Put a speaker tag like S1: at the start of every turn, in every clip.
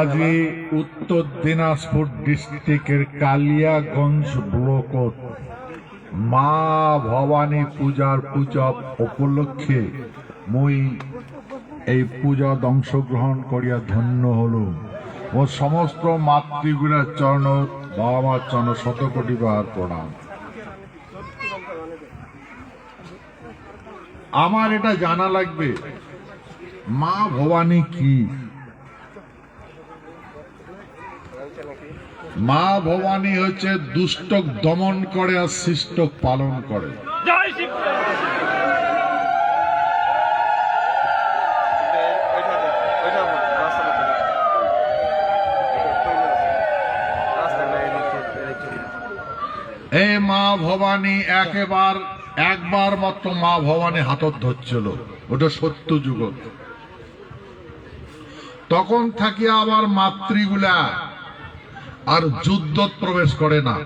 S1: আজি
S2: উত্তর দিনাজপুর ডিস্ট্রিক্টের কালিয়াগঞ্জ ব্লকত মা ভবানী পূজার পূজা উপলক্ষে মুই এই পূজাত অংশগ্রহণ করিয়া ধন্য হল। ও সমস্ত মাতৃগুলার চরণ বাবা মার চরণ শত কোটি বার প্রণাম। আমার এটা জানা লাগবে। মা ভবানী কি? মা ভবানী হচ্ছে দুষ্টক দমন করে আর শিষ্টক পালন করে। এই মা ভবানী একেবার একবার মাত্র মা ভবানী হাতত ধরছিল। ওটা সত্য যুগত তখন থাকি আবার মাতৃগুলা, আর যুদ্ধত প্রবেশ করে না।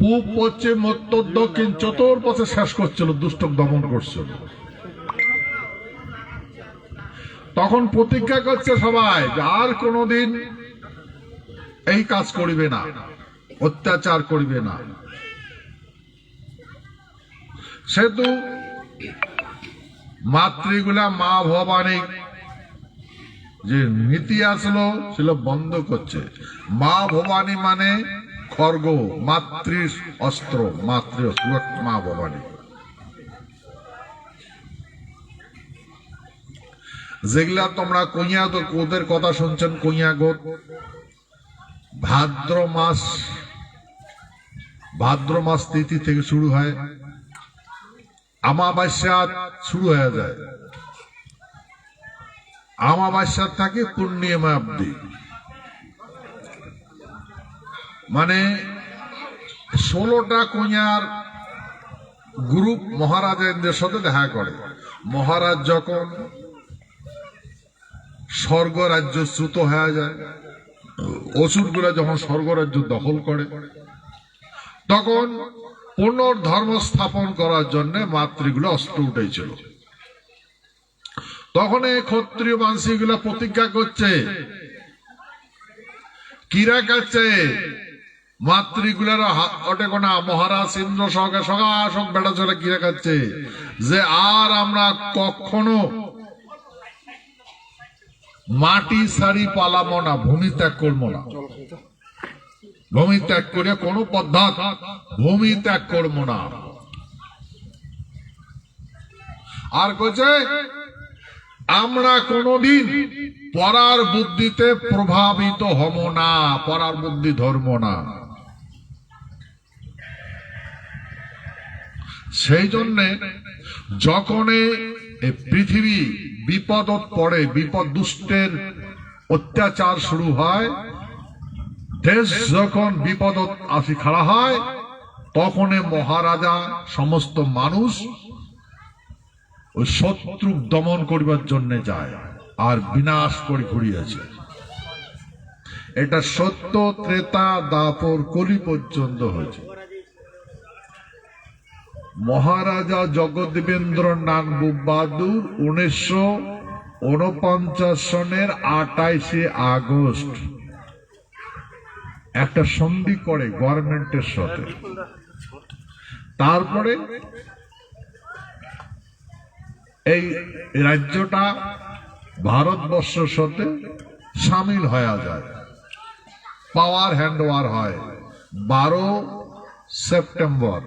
S2: পূব পশ্চিম উত্তর দক্ষিণ চতুর্পথে শেষ করছিল, দুষ্টক দমন করছিল। তখন প্রতিজ্ঞা করছে সবাই আর কোনোদিন এই কাজ করিবে না, অত্যাচার করিবে না। সেতু মাতৃগুলা মা ভবানী। যে নীতি আসলো ছিল বন্ধ করছে। মা ভবানী মানে খর্গ, মাতৃ অস্ত্র, মাতৃ মা ভবানী। যেগুলা তোমরা কইয়া তো ওদের কথা শুনছেন কইয়া গোত ভাদ্র মাস ভাদ্র মাস তিথি থেকে শুরু হয়। আমাবাস্যা শুরু হয়ে যায়। আমাবাস্যা থাকে পূর্ণিমা অব্দি মানে ষোলোটা কন্যার গ্রুপ মহারাজের সাথে দেখা করে। মহারাজ যখন স্বর্গরাজ্য শ্রুত হয়ে যায়, অসুরগুলা যখন স্বর্গরাজ্য দখল করে, তখন পুনর্ধর্ম স্থাপন করার জন্য মাতৃগুলো অস্ত্র উঠেছিল। তখন এই ক্ষত্রিয় মানসিগুলা প্রতিজ্ঞা করছে, কিরা কাছে মাতৃগুলার অটে কোনা মহারাজ ইন্দ্র সহকে সকাশক বেটা চলে কিরা কাচ্ছে যে আর আমরা কখনো মাটি সারি পালামো না, ভূমি ত্যাগ করব না। ভূমি ত্যাগ করে কোনো পদ্ধত ভূমি ত্যাগ করব না। আর কছে আমরা কোনদিন পরার বুদ্ধিতে প্রভাবিত হব না, পরার বুদ্ধি ধর্ম না। সেই জন্যে যখন পৃথিবী বিপদত পড়ে বিপদ দুষ্টের অত্যাচার শুরু হয় দেশ যখন বিপদত আসি খাড়া হয়, তখন মহারাজা সমস্ত মানুষ ওই শত্রু দমন করিবার জন্য যায় আর বিনাশ করে ঘুরিয়েছে। এটা সত্য, ত্রেতা, দাপর কলি পর্যন্ত হয়েছে। মহারাজা জগদেবেন্দ্র নাথ বাহাদুর উনিশশো উনপঞ্চাশ সনের আটাইশে আগস্ট। একটা সন্ধি করে গভর্নমেন্টের সাথে। তারপরে এই রাজ্যটা ভারতবর্ষের সাথে সামিল হয়ে যায়। পাওয়ার হ্যান্ড ওভার হয় বারো সেপ্টেম্বর।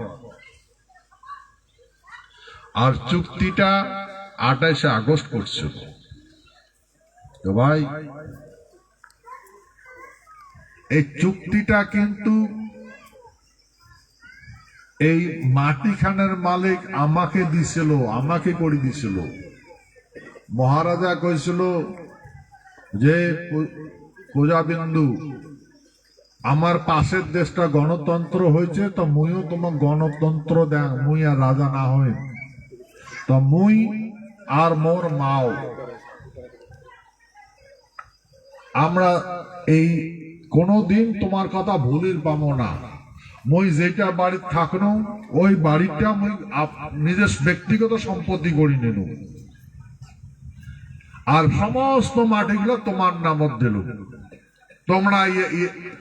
S2: আর চুক্তিটা আঠাশে আগস্ট করছিল। তো ভাই এই চুক্তিটা কিন্তু এই মাটিখানের মালিক আমাকে দিছিল, আমাকে করে দিছিল। মহারাজা কইছিল যে প্রজাবিন্দু আমার পাশের দেশটা গণতন্ত্র হয়েছে, তো মুইও তোমার গণতন্ত্র দেন মুই আর রাজা না হই তো মুই আর মোর মাও। আমরা এই কোনদিন তোমার কথা ভুলির পাবো না। মই যেটা বাড়ির থাকনো, ওই বাড়িটা মই নিজের ব্যক্তিগত সম্পত্তি করি নেনু আর সমস্ত মাটিগুলো তোমার নামত দিল তোমরা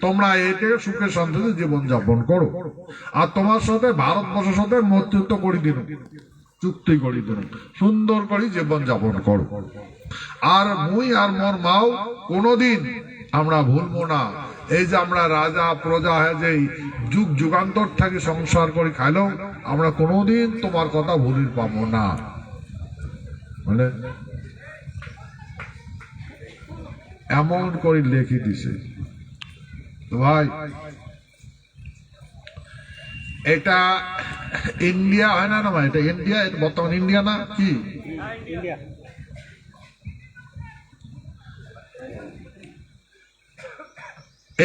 S2: তোমরা এতে সুখে শান্তিতে জীবন যাপন করো। আর তোমার সাথে ভারতবর্ষের সাথে মধ্যত্ব করে দিন চুক্তি করে দিন সুন্দর করে জীবন যাপন করো। আর মুই আর মোর মাও কোনোদিন আমরা ভুলবো না। এই যে আমরা রাজা, প্রজা হয়ে যে যুগ যুগান্তর থেকে সংসার করে খাইলেও আমরা কোনোদিন তোমার কথা ভুলির পাবো না। মানে এমন করে লিখে দিছে। ভাই, এটা ইন্ডিয়া হয় না না ভাই? এটা ইন্ডিয়া, এটা বর্তমান ইন্ডিয়া না কি?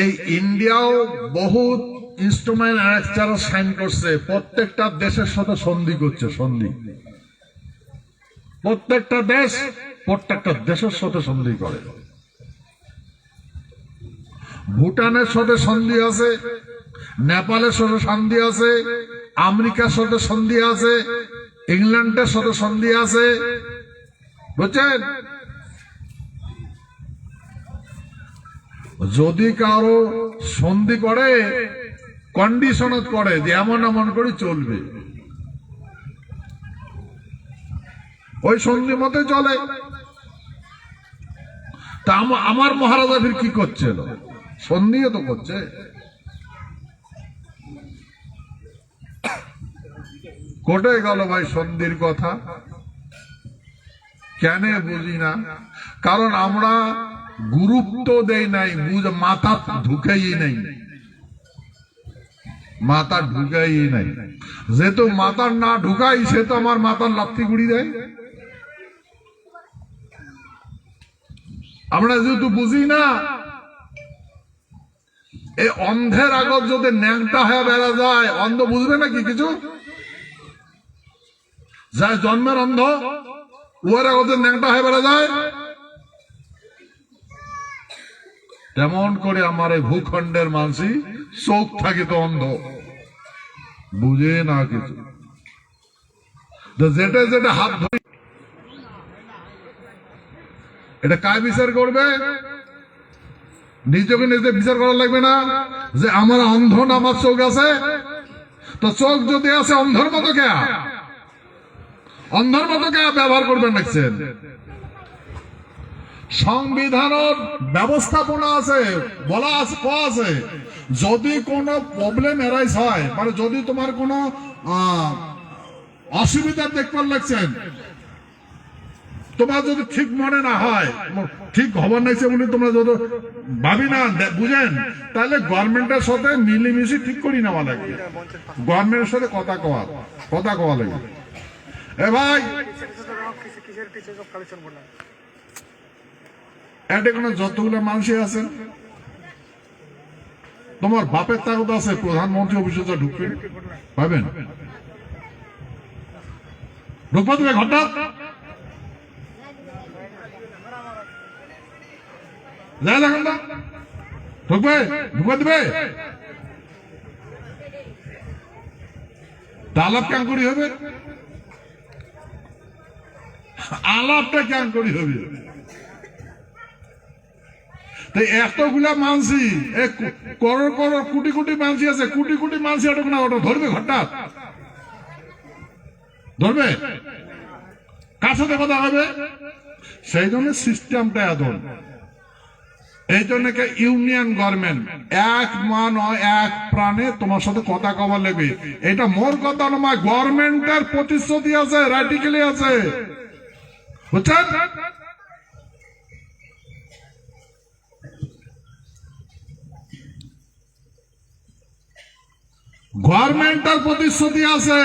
S2: এই ইন্ডিয়াও বহুত ইনস্ট্রুমেন্ট যারা সাইন করছে। প্রত্যেকটা দেশের সাথে সন্ধি করছে, সন্ধি। প্রত্যেকটা দেশ প্রত্যেকটা দেশের সাথে সন্ধি করে। ভুটানের সাথে সন্ধি আছে, নেপালের সাথে সন্ধি আছে, আমেরিকার সাথে সন্ধি আছে, ইংল্যান্ডের সাথে সন্ধি আছে। বুঝছেন? যদি কারও সন্ধি করে কন্ডিশনত করে যে এমন এমন করে চলবে। ওই সন্ধি মতে চলে। তা আম- আমার মহারাজা ফির কি করছিল সন্ধিও তো করছে। কোটে গেল ভাই সন্ধির কথা। কেন বুঝি না। কারণ আমরা গুরুত্ব দেই নাই মাথা ঢুকেই নাই। মাথা ঢুকাই নাই। যেহেতু মাথার না ঢুকাই সে তো আমার মাথার লাত্তি গুড়ি দেয়। আমরা যেহেতু বুঝি না, এই অন্ধের আগত যদি ন্যাংটা হয়ে বেড়া যায়, অন্ধ বুঝবে নাকি কিছু? যায় জন্মের অন্ধ, উহার আগত ন্যাংটা হয়ে বেড়া যায় তেমন করে আমার এই ভূখণ্ডের মানসি চোখ থাকে তো অন্ধ। বুঝে না কিছু। যেটা যেটা হাত ধরে এটা কায় বিচার করবে? নিজকে নিজে বিচার করা লাগবে না যে আমার অন্ধ না আমার চোখ আছে? তো চোখ যদি আছে অন্ধর মতো কে অন্ধর মতো কে ব্যবহার করবেন দেখছেন? সংবিধানের ব্যবস্থাপনা আছে, বলা আছে আছে। যদি কোনো প্রবলেম এরাইজ হয় মানে যদি তোমার কোনো অসুবিধা দেখবার লাগছেন তোমার যদি ঠিক মনে না হয় ঠিক খবর নাইছে বলে তোমরা যদি ভাবি না বুঝেন তাহলে গভর্নমেন্টের সাথে মিলেমিশে ঠিক করি নেওয়া লাগবে গভর্নমেন্টের সাথে কথা কওয়া কথা কওয়া লাগবে এ ভাই
S1: কিসের কিসের সব কালেকশন করলাম
S2: এটা যতগুলো মানুষই আছে, তোমার বাপের তাগত আছে, প্রধানমন্ত্রী অফিসে ঢুকবে। পাবেন? তুমি ঘরটা। যাই দেখেন না। ঢুকবে? ঢুকবে দিবে? আলাপ কেন করি হবে? আলাপটা কেন করি হবে? তো এতগুলা মানসি করোড় করোড় কোটি কোটি মানসি আছে, কোটি কোটি মানসি এটা না ওটা ধরবে ঘরটা ধরবে কার সাথে কথা হবে সেই জন্য সিস্টেমটা এত এই জন্য ইউনিয়ন গভর্নমেন্ট এক মা নয়, এক প্রাণে তোমার সাথে কথা কবার লাগবে এটা মোর কথা নয় গভর্নমেন্টের প্রতিশ্রুতি আছে রাইটিক্যালি আছে। বুঝছেন গভর্নমেন্টের প্রতিশ্রুতি আছে।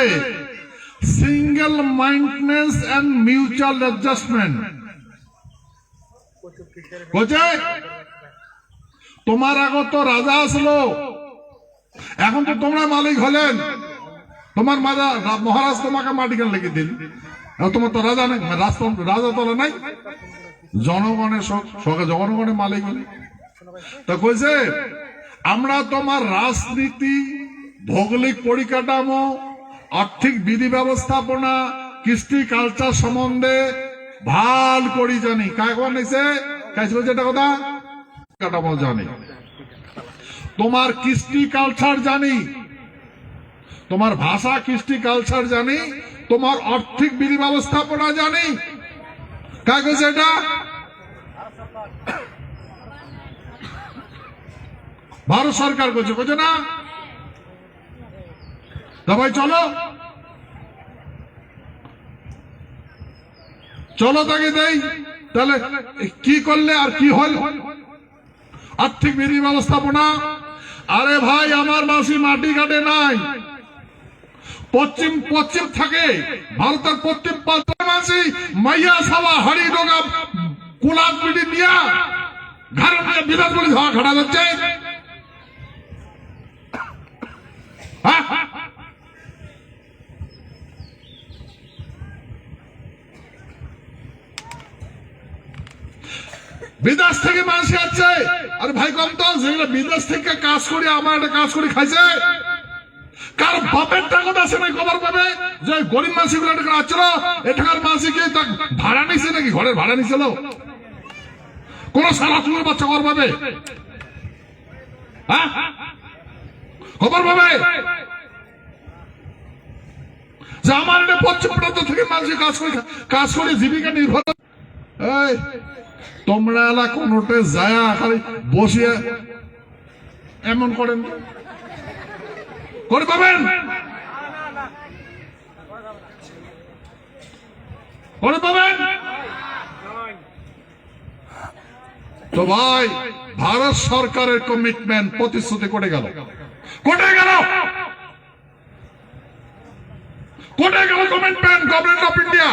S2: Single mindedness and mutual adjustment বুঝে তোমার আগত রাজা আসলো। এখন তো তোমরা মালিক হলেন তোমার মাজা মহারাজ তোমাকে মাটি কেন লেগে দিল? তোমার তো রাজা নাই রাজা তলা নাই। জনগণের সঙ্গে জনগণের মালিক হলে। তা কইছে, আমরা তোমার রাজনীতি ভৌগোলিক পরিকাঠামো, আর্থিক বিধি ব্যবস্থাপনা কৃষ্টি কালচার সম্বন্ধে ভালো করি জানি। কাছে এটা কথা? কাটাবো জানি। তোমার কৃষ্টি কালচার জানি। তোমার ভাষা কৃষ্টি কালচার জানি। তোমার আর্থিক বিধি ব্যবস্থাপনা জানি কাগজ এটা? ভারত সরকার করছে করছে না? ভাই চলো। চলো তাকে দেই। তাহলে কি করলে আর কি হল? আর্থিক বিধি ব্যবস্থাপনা আরে ভাই, আমার মাসি মাটি কাটে নাই। পশ্চিম পশ্চিম থাকে। ভারতের পশ্চিম মাসি মাইয়া সাবা হাড়ি ডোগা কুলাত পিটি দিয়া ঘরে বিরাট করে ধাওয়া খাটা যাচ্ছে হ্যাঁ? বিদেশ থেকে মানুষ আসছে। আরে ভাই, কম যেগুলো বিদেশ থেকে কাজ করে, আমার একটা কাজ করে খাইছে। কার বাপের টাকা আছে নাই খবর পাবে যে গরিব মাসি গুলো টাকা আসছিল এটাকার মাসি কি তা ভাড়া নিছে নাকি? ঘরের ভাড়া নিছিল কোন সারা চুলের বাচ্চা খবর পাবে হ্যাঁ? পাবে যে আমার এটা পশ্চিম প্রান্ত থেকে মানুষ কাজ করে কাজ করে জীবিকা নির্ভর এই তোমরা এলা কোনোটে যায় খালি বসিয়ে এমন করেন করে পাবেন? করে পাবেন? তো ভাই, ভারত সরকারের কমিটমেন্ট প্রতিশ্রুতি করে গেল। কোটে গেল! কোটে গেল কমিটমেন্ট গভর্নমেন্ট অফ ইন্ডিয়া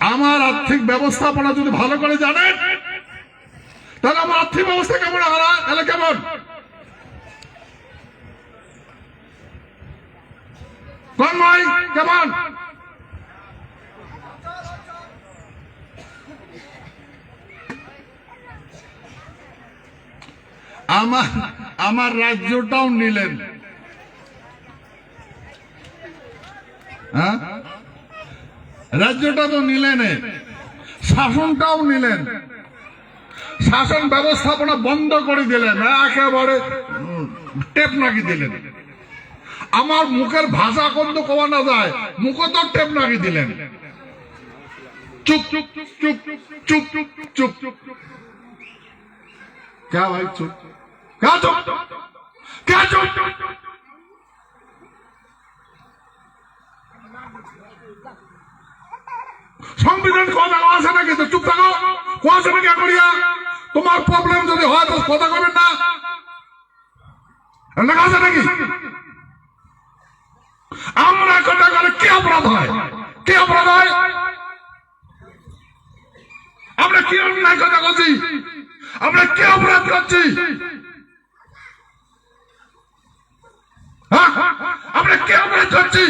S2: আমার আর্থিক ব্যবস্থাপনা যদি ভালো করে জানেন, তাহলে আমার আর্থিক ব্যবস্থা কেমন হারা তাহলে কেমন? কেমন? আমার আমার রাজ্যটাও নিলেন। রাজ্যটা তো নিলেন শাসনটাও নিলেন। শাসন ব্যবস্থাপনা বন্ধ করে দিলেন। একেবারে টেপ নাকি দিলেন। আমার মুখের ভাষা কিন্তু কমানো যায়। মুখে তো টেপ নাকি দিলেন। চুপ চুপ চুপ চুপ চুপ চুপ। চুপ চুপ? চুক ভাই চুপ? চক কে সংবিধান কথা আছে নাকি? তো চুপ থাকো। কোয়াছে নাকি করিয়া তোমার প্রবলেম যদি হয়, তো কথা কবেন না। লেখা আছে নাকি? আমরা কথা করে কি অপরাধ হয়? কি অপরাধ হয়? আমরা কি অন্যায় কথা বলছি? আমরা কি অপরাধ করছি? হ্যাঁ? আমরা কি অপরাধ করছি?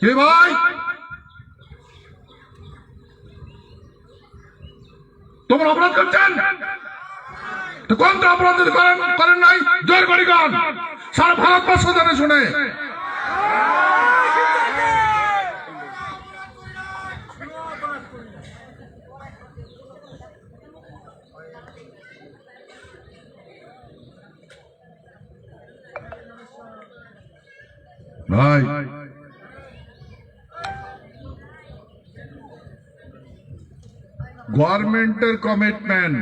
S2: কি ভাই? তোমরা অপরাধ করছেন? কোন তো অপরাধ করেন করেন নাই? জোর করি গান সারা ভারতবর্ষ জানে শুনে। ভাই গভর্নমেন্টের কমিটমেন্ট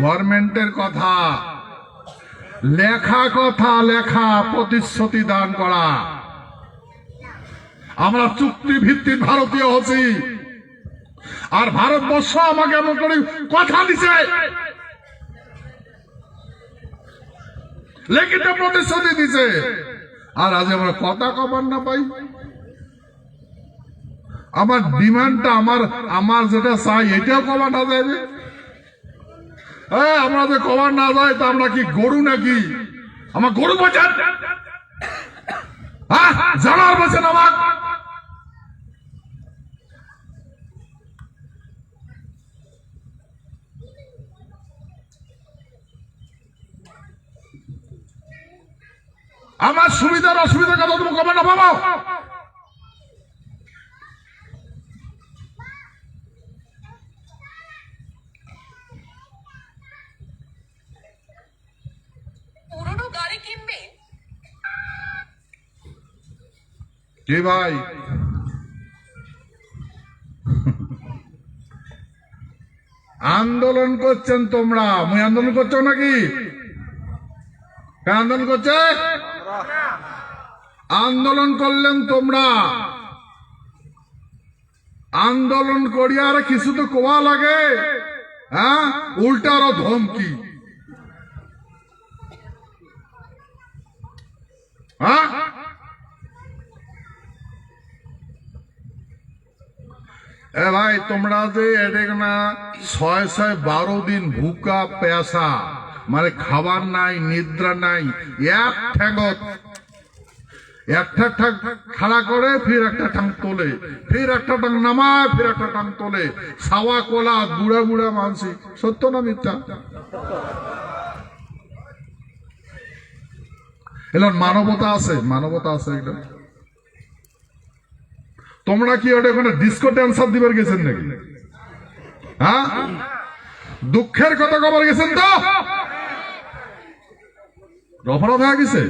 S2: গভর্নমেন্টের কথা। লেখা কথা, লেখা প্রতিশ্রুতি দান করা। আমরা চুক্তি ভিত্তিক ভারতীয় হচ্ছি। আর ভারতবর্ষ আমাকে এমন করে কথা দিছে। লিখিত প্রতিশ্রুতি দিছে। আর আজ আমরা কথা কবার না পাই। আমার ডিমান্ডটা আমার আমার যেটা চাই এটাও কমানো যাবে হ্যাঁ আমরা যে কমার না যায় তা আমরা কি গরু নাকি? আমার গরু বাঁচান হ্যাঁ, জানার বাঁচান আমার আমার সুবিধার অসুবিধার কথা তুমি
S3: কমানো পাবো
S2: কে ভাই? আন্দোলন করছেন তোমরা। মুই আন্দোলন করছ নাকি? আন্দোলন করছে? আন্দোলন করলেন তোমরা। আন্দোলন করিয়া আর কিছু তো কোয়া লাগে? হ্যাঁ? উল্টা আরও ধমকি। হ্যাঁ? এ ভাই, তোমরা যে এটা না, ছয় ছয় বারো দিন ভুকা পেয়াসা মানে খাবার নাই, নিদ্রা নাই, এক ঠ্যাঙ্গত একটা ঠাং খাড়া করে, ফির একটা ঠাং তোলে, ফির একটা টাং নামায়, ফির একটা টাং তোলে, সাওয়া কোলা, বুড়া বুড়া মানসি সত্য না মিথ্যা? এলাম মানবতা আছে মানবতা আছে এটা তোমরা কি ওটা ওখানে ডিস্কো ড্যান্সার দিবার গেছেন নাকি? হ্যাঁ? দুঃখের কথা কবার গেছেন তো? অপরাধ হয়ে গেছে?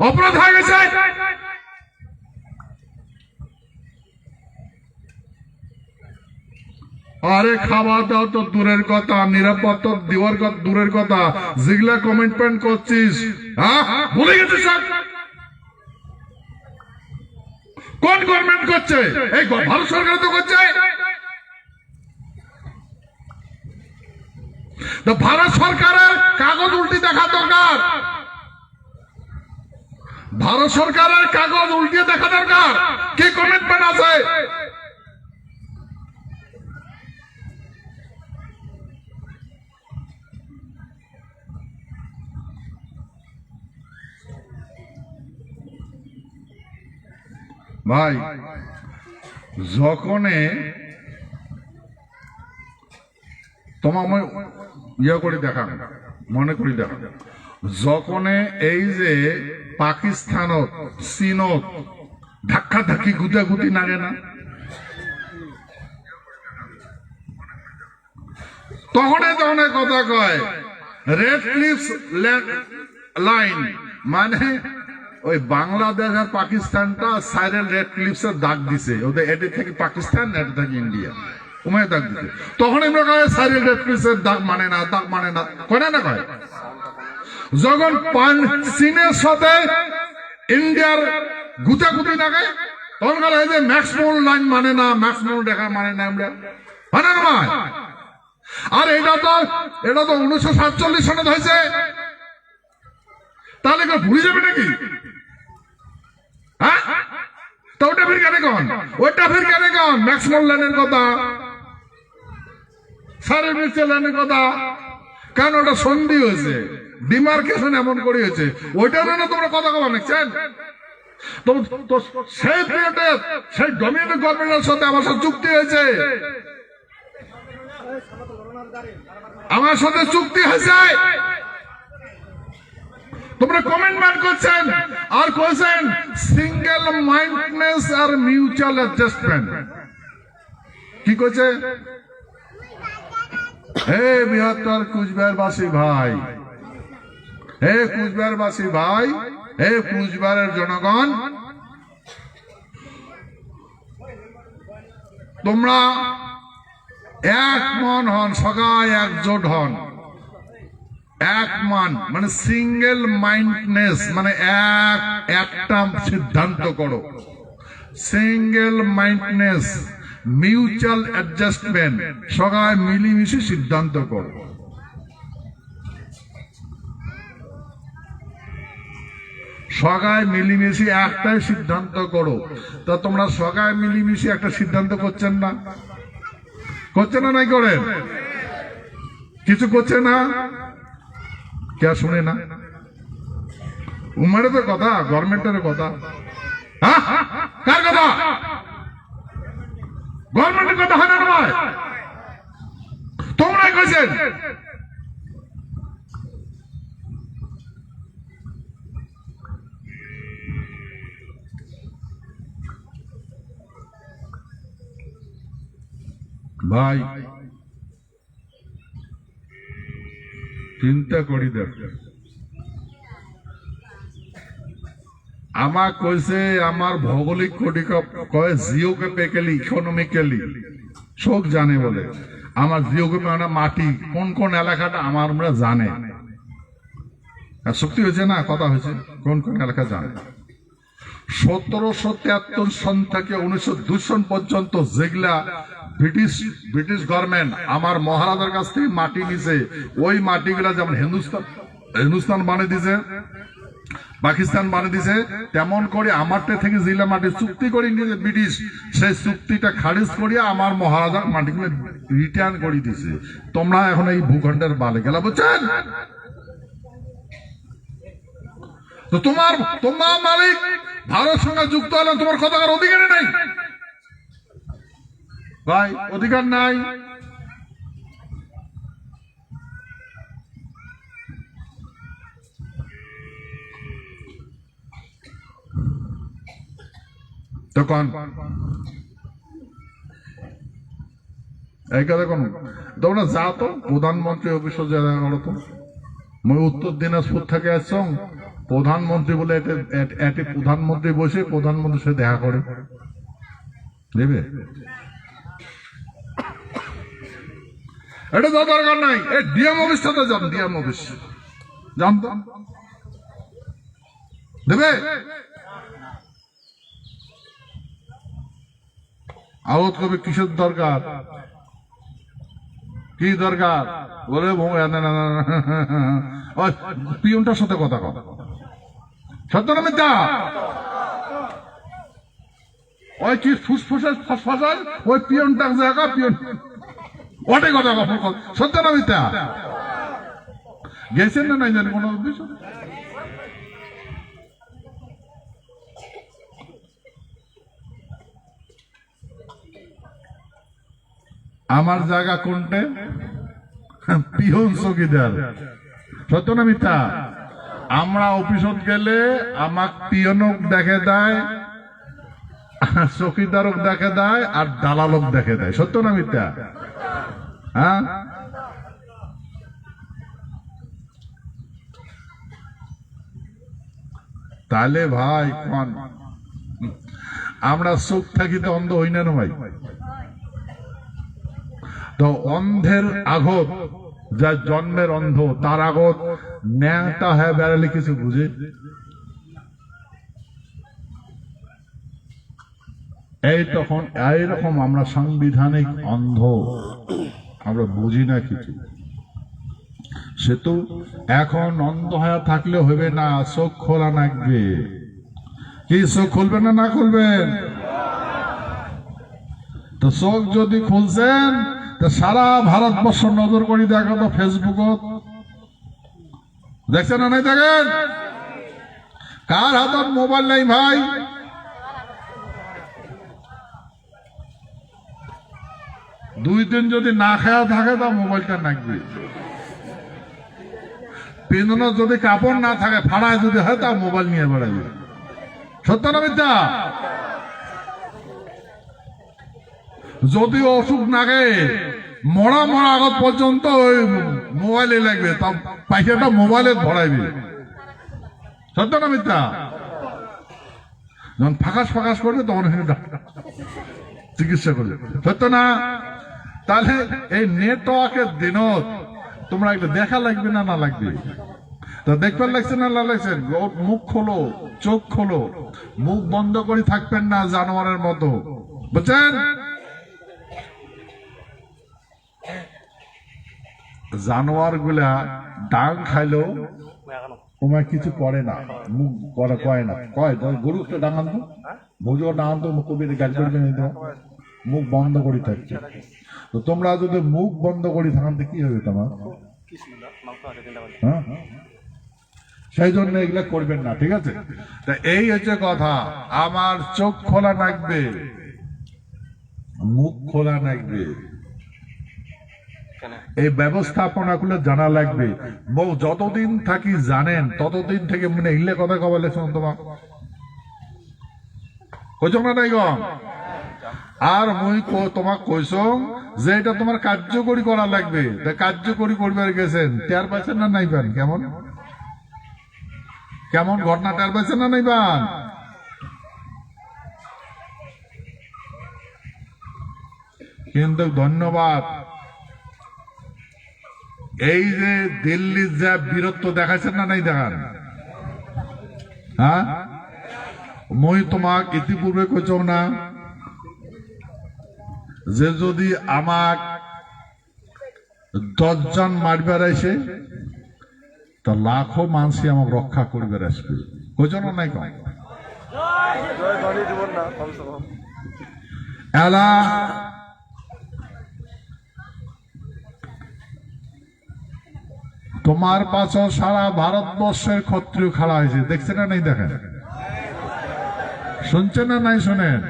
S2: অপরাধ হয়ে গেছে? আরে খাওয়া দাওয়া তো দূরের কথা, নিরাপত্তা কথা, দূরের কথা। যেগুলা কমিটমেন্ট করছিস হ্যাঁ? ভুলে গেছিস? কোন গভর্নমেন্ট করছে? এই ভারত সরকার তো করছে। ভারত সরকারের কাগজ উল্টি দেখা দরকার। ভারত সরকারের কাগজ উল্টিয়ে দেখা দরকার। কি কমিটমেন্ট আছে? ভাই, যখনে তোমার ইয়ে করে দেখা মনে করি দেখা যখনে এই যে পাকিস্তানত, চীনত ধাক্কা ধাক্কি গুতা গুতি নাগে না, তখনে তখনে কথা কয় রেড ক্লিপস লাইন মানে ওই বাংলাদেশ আর পাকিস্তানটা সাইরেল রেড ক্লিপস এর দাগ দিছে। ওদের এটি থেকে পাকিস্তান, এটি থেকে ইন্ডিয়া। উমায় দাগ দিছে। তখন আমরা কয় সাইরেল রেড ক্লিপস এর দাগ মানে না, দাগ মানে না। কয় না কয়? যখন পান চীনের সাথে ইন্ডিয়ার গুতাগুতি লাগে তখন বলে এই যে ম্যাক্সমোল লাইন মানে না ম্যাক্সমোল দেখা মানে না আমরা। মানে না? আর এটা তো এটা তো উনিশশো সাতচল্লিশ সনে হয়েছে। তাহলে ভুলে যাবে নাকি? তো ওটা ফির কেন কন? ওটা ফির কেন কন? ম্যাক্সমোল লাইনের কথা। মিস্টার লাইনের কথা। কারণ ওটা সন্ধি হয়েছে। ডিমার্কেশন এমন করে হয়েছে। ওইটার জন্য তোমরা কথা কবা তো সেই পিরিয়ডে সেই ডমিনেন্ট গভর্নমেন্টের সাথে আমার সাথে চুক্তি হয়েছে। আমার সাথে চুক্তি হয়েছে। তোমরা কমেন্টমেন্ট করছেন। আর কইছেন সিঙ্গেল মাইন্ডনেস আর মিউচুয়াল অ্যাডজাস্টমেন্ট কি কইছে হে বৃহত্তর কুচবিহারবাসী ভাই। হে কুচবিহারবাসী ভাই, হে কুচবিহারের জনগণ। তোমরা এক মন হন সগাই একজোট হন। এক মান মানে সিঙ্গেল মাইন্ডনেস মানে এক, একটা সিদ্ধান্ত করো। সিঙ্গেল মাইন্ডনেস মিউচুয়াল অ্যাডজাস্টমেন্ট সবাই মিলিমিশে সিদ্ধান্ত করো। সগায় মিলিমিশে একটাই সিদ্ধান্ত করো। তা তোমরা সগায় মিলিমিশে একটা সিদ্ধান্ত করছেন না? করছে না নাই করেন? কিছু করছে না? क्या শুনে না উমারে তো কথা গভর্নমেন্টের কথা গভর্নমেন্টের কথা হয় না নয় তোমরাই কইছেন ভাই চিন্তা করি আমার কইছে, আমার ভৌগোলিক কোটি কয় জিওকে পেকেলি ইকোনমিক্যালি সব জানে বলে। আমার জিওকে মানে মাটি, কোন কোন এলাকাটা আমার আমরা জানে। সত্যি হয়েছে না, কথা হয়েছে, কোন কোন এলাকা জানে। সতেরোশো তিয়াত্তর সন থেকে উনিশশো দুই সন পর্যন্ত যেগুলা ব্রিটিশ ব্রিটিশ গভর্নমেন্ট আমার মহারাজার কাছ থেকে মাটি নিছে, ওই মাটিগুলা যেমন হিন্দুস্তান হিন্দুস্তান বানিয়ে দিছে, পাকিস্তান বানিয়ে দিছে, তেমন করে আমারটা থেকে জিলা মাটি চুক্তি করে নিয়েছে ব্রিটিশ, সেই চুক্তিটা খারিজ করিয়া আমার মহারাজার মাটিগুলো রিটার্ন করে দিছে। তোমরা এখন এই ভূখণ্ডের বালে গেলা বুঝছেন? তো তোমার তোমার মালিক ভারত সঙ্গে যুক্ত হলে তোমার কথার অধিকারই নাই। ভাই, অধিকার নাই। তখন এই কথা কোন যাও তো, প্রধানমন্ত্রী অফিসে যা তো, মই উত্তর দিনাজপুর থেকে আসছং। প্রধানমন্ত্রী বলে এতে প্রধানমন্ত্রী বসে প্রধানমন্ত্রীর সাথে দেখা করে দেবে এটা তো দরকার নাই ডিএম অফিসটাতে যান ডিএম অফিস যান তো দেবে আওত কবে কিসের দরকার কি দরকার বলে পিয়নটার সাথে কথা কথা সত্য ওই কি ফুসফুসের ফসফসাস? ওই পিয়নটা জায়গা, পিয়ন। ওটে কথা। সত্য না মিথ্যা গেছেন না নাই জানি কোনো আমার জায়গা কোনটে? পিয়ন চকিদার সত্য না মিথ্যা আমরা অফিসত গেলে আমাক পিয়নক দেখে দেয়, চকিদারক দেখে দেয়, আর দালালক দেখে দেয়। সত্য না মিথ্যা? হ্যাঁ? তাহলে ভাই, কোন? আমরা চোখ থাকিতে অন্ধ হই না ভাই? তো অন্ধের আগত যা জন্মের অন্ধ, তার আগত ন্যাংটা হয়ে বেড়ালে কিছু বুঝে। এই তখন এইরকম আমরা সাংবিধানিক অন্ধ। আমরা বুঝি না কিছু। সে তো এখন অন্ধ হয়ে থাকলে হবে না, চোখ খোলা লাগবে কি চোখ খুলবেন না না খুলবেন? তো চোখ যদি খুলছেন সারা ভারতবর্ষ নজর করি দেখো তো ফেসবুকত দেখছেন না নাই দেখেন? কার হাতত মোবাইল নাই ভাই? দুই দিন যদি না খাওয়া থাকে তা মোবাইলটা নাকবে। পিন্দন যদি কাপড় না থাকে, ফাড়ায় যদি হয় তা মোবাইল নিয়ে বেড়াবে সত্য না মিথ্যা? যদি অসুখ নাগে মরা মরা আগত পর্যন্ত ওই মোবাইলে লাগবে। তা পয়সাটা মোবাইলে ধরাইবে সত্য না মিথ্যা? যখন ফাঁকাস ফাঁকাস করবে, তখন চিকিৎসা করবে। সত্য না? তাহলে এই নেটওয়ার্কের দিনত তোমরা একটা দেখা লাগবে না না লাগবে? তা দেখবার লাগছে না না লাগছে? মুখ খোলো, চোখ খোলো। মুখ বন্ধ করে থাকবেন না জানোয়ারের মতো। বুঝছেন? জানোয়ারগুলা ডাং খাইলো তোমার কিছু করে না, মুখ করে কয় না। কয় গরু তো ডাঙান তো ভোজ ডাঙান তো কবি গাছ করবে না তো। মুখ বন্ধ করে থাকছে। তো তোমরা যদি মুখ বন্ধ করে থাকান তো কি হবে তোমার? হ্যাঁ? সেই জন্য এগুলা করবেন না, ঠিক আছে? তা এই হচ্ছে কথা, আমার চোখ খোলা লাগবে মুখ খোলা লাগবে এই ব্যবস্থাপনা গুলো জানা লাগবে। বউ যতদিন থাকি জানেন, ততদিন থেকে মনে ইলে কথা কবে লেখছেন তোমার কইছ না নাই গো? আর মুই তোমাক কইস যে এটা তোমার কার্যকরী করা লাগবে। কার্যকরী করবার গেছেন, টের পাইছেন না নাই পান? কেমন? কেমন ঘটনা টের পাইছেন না নাই পান? কিন্তু ধন্যবাদ। এই যে দিল্লির যা বীরত্ব দেখাচ্ছেন না নাই দেখান হ্যাঁ মই তোমাক ইতিপূর্বে কইছ না যে যদি আমাক দশজন মারবার আসে তা লাখো মানুষই আমাকে রক্ষা করবার আসবে কইছ না নাই কম এলা তোমার পাশ সারা ভারতবর্ষের ক্ষত্রিয় খেলা হয়েছে। দেখছে না নাই দেখেন? শুনছেন না নাই শোনেন?